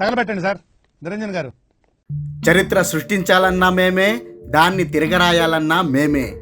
తగలబెట్టండి sir. Niranjan గారు. చరిత్ర సృష్టించాలన్నా మేమే దాన్ని తిరగరాయాలన్నా మేమే.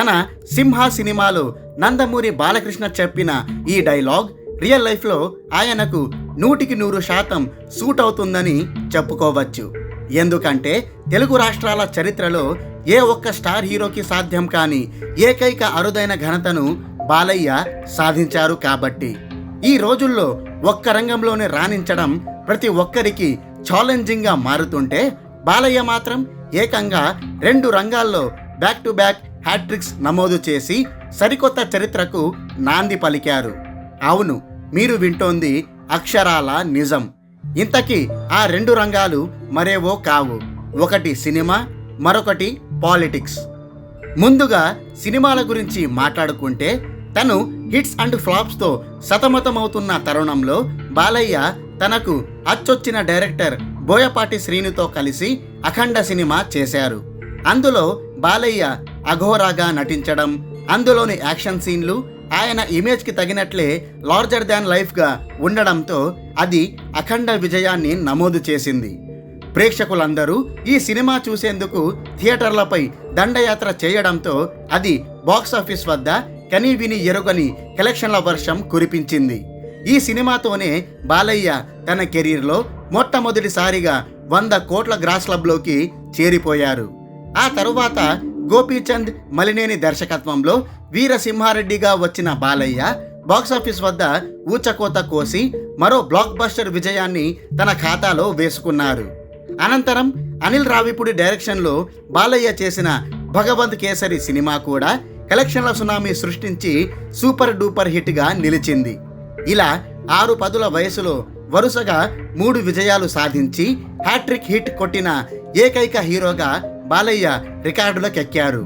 తన సింహ సినిమాలో నందమూరి బాలకృష్ణ చెప్పిన ఈ డైలాగ్ రియల్ లైఫ్లో ఆయనకు నూటికి నూరు శాతం సూట్ అవుతుందని చెప్పుకోవచ్చు. ఎందుకంటే తెలుగు రాష్ట్రాల చరిత్రలో ఏ ఒక్క స్టార్ హీరోకి సాధ్యం కాని ఏకైక అరుదైన ఘనతను బాలయ్య సాధించారు కాబట్టి. ఈ రోజుల్లో ఒక్క రంగంలోనే రాణించడం ప్రతి ఒక్కరికి ఛాలెంజింగ్గా మారుతుంటే బాలయ్య మాత్రం ఏకంగా రెండు రంగాల్లో బ్యాక్ టు బ్యాక్ హ్యాట్రిక్స్ నమోదు చేసి సరికొత్త చరిత్రకు నాంది పలికారు. అవును మీరు వింటోంది అక్షరాల నిజం. ఇంతకీ ఆ రెండు రంగాలు మరేవో కావు. ఒకటి సినిమా మరొకటి పాలిటిక్స్ ముందుగా సినిమాల గురించి మాట్లాడుకుంటే తను హిట్స్ అండ్ ఫ్లాప్స్తో సతమతమవుతున్న తరుణంలో బాలయ్య తనకు అచ్చొచ్చిన డైరెక్టర్ బోయపాటి శ్రీనుతో కలిసి అఖండ సినిమా చేశారు. అందులో బాలయ్య అఘోరాగా నటించడం అందులోని యాక్షన్ సీన్లు ఆయన ఇమేజ్కి తగినట్లే లార్జర్ దాన్ లైఫ్గా ఉండడంతో అది అఖండ విజయాన్ని నమోదు చేసింది. ప్రేక్షకులందరూ ఈ సినిమా చూసేందుకు థియేటర్లపై దండయాత్ర చేయడంతో అది బాక్సాఫీస్ వద్ద కనీవిని ఎరుగని కలెక్షన్ల వర్షం కురిపించింది. ఈ సినిమాతోనే బాలయ్య తన కెరీర్లో మొట్టమొదటిసారిగా వంద కోట్ల గ్రాస్ క్లబ్లోకి చేరిపోయారు. ఆ తరువాత గోపీచంద్ మలినేని దర్శకత్వంలో వీరసింహారెడ్డిగా వచ్చిన బాలయ్య బాక్సాఫీస్ వద్ద ఊచకోత కోసి మరో బ్లాక్ బస్టర్ విజయాన్ని తన ఖాతాలో వేసుకున్నారు. అనంతరం అనిల్ రావిపూడి డైరెక్షన్లో బాలయ్య చేసిన భగవంత్ కేసరి సినిమా కూడా కలెక్షన్ల సునామీ సృష్టించి సూపర్ డూపర్ హిట్గా నిలిచింది. ఇలా ఆరు పదుల వయసులో వరుసగా మూడు విజయాలు సాధించి హ్యాట్రిక్ హిట్ కొట్టిన ఏకైక హీరోగా బాలయ్య రికార్డులకెక్కారు.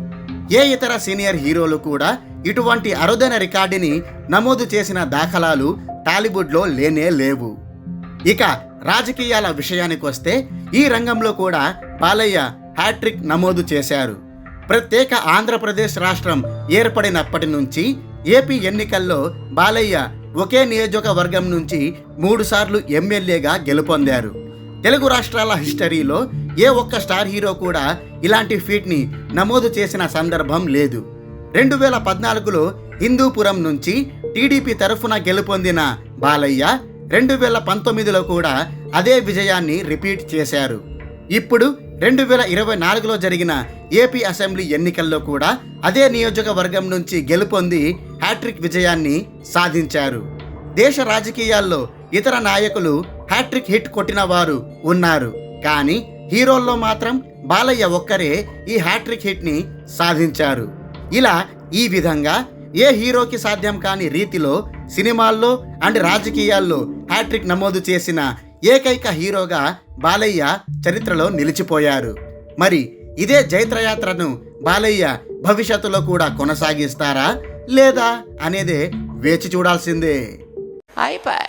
ఏ ఇతర సీనియర్ హీరోలు కూడా ఇటువంటి అరుదైన రికార్డుని నమోదు చేసిన దాఖలాలు టాలీవుడ్లో లేనే లేవు. ఇక రాజకీయాల విషయానికి వస్తే ఈ రంగంలో కూడా బాలయ్య హ్యాట్రిక్ నమోదు చేశారు. ప్రత్యేక ఆంధ్రప్రదేశ్ రాష్ట్రం ఏర్పడినప్పటి నుంచి ఏపీ ఎన్నికల్లో బాలయ్య ఒకే నియోజకవర్గం నుంచి మూడుసార్లు ఎమ్మెల్యేగా గెలుపొందారు. తెలుగు రాష్ట్రాల హిస్టరీలో ఏ ఒక్క స్టార్ హీరో కూడా ఇలాంటి ఫీట్ని నమోదు చేసిన సందర్భం లేదు. రెండు వేల పద్నాలుగులో హిందూపురం నుంచి టీడీపీ తరఫున గెలుపొందిన బాలయ్య రెండు వేల పంతొమ్మిదిలో కూడా అదే విజయాన్ని రిపీట్ చేశారు. ఇప్పుడు రెండు వేల ఇరవై నాలుగులో జరిగిన ఏపీ అసెంబ్లీ ఎన్నికల్లో కూడా అదే నియోజకవర్గం నుంచి గెలుపొంది హ్యాట్రిక్ విజయాన్ని సాధించారు. దేశ రాజకీయాల్లో ఇతర నాయకులు హ్యాట్రిక్ హిట్ కొట్టిన వారు ఉన్నారు. కానీ హీరోల్లో మాత్రం బాలయ్య ఒక్కరే ఈ హ్యాట్రిక్ హిట్ని సాధించారు. ఇలా ఈ విధంగా ఏ హీరోకి సాధ్యం కాని రీతిలో సినిమాల్లో అండ్ రాజకీయాల్లో హ్యాట్రిక్ నమోదు చేసిన ఏకైక హీరోగా బాలయ్య చరిత్రలో నిలిచిపోయారు. మరి ఇదే జైత్రయాత్రను బాలయ్య భవిష్యత్తులో కూడా కొనసాగిస్తారా? లేదా అనేది వేచి చూడాల్సిందే. అయిపోయి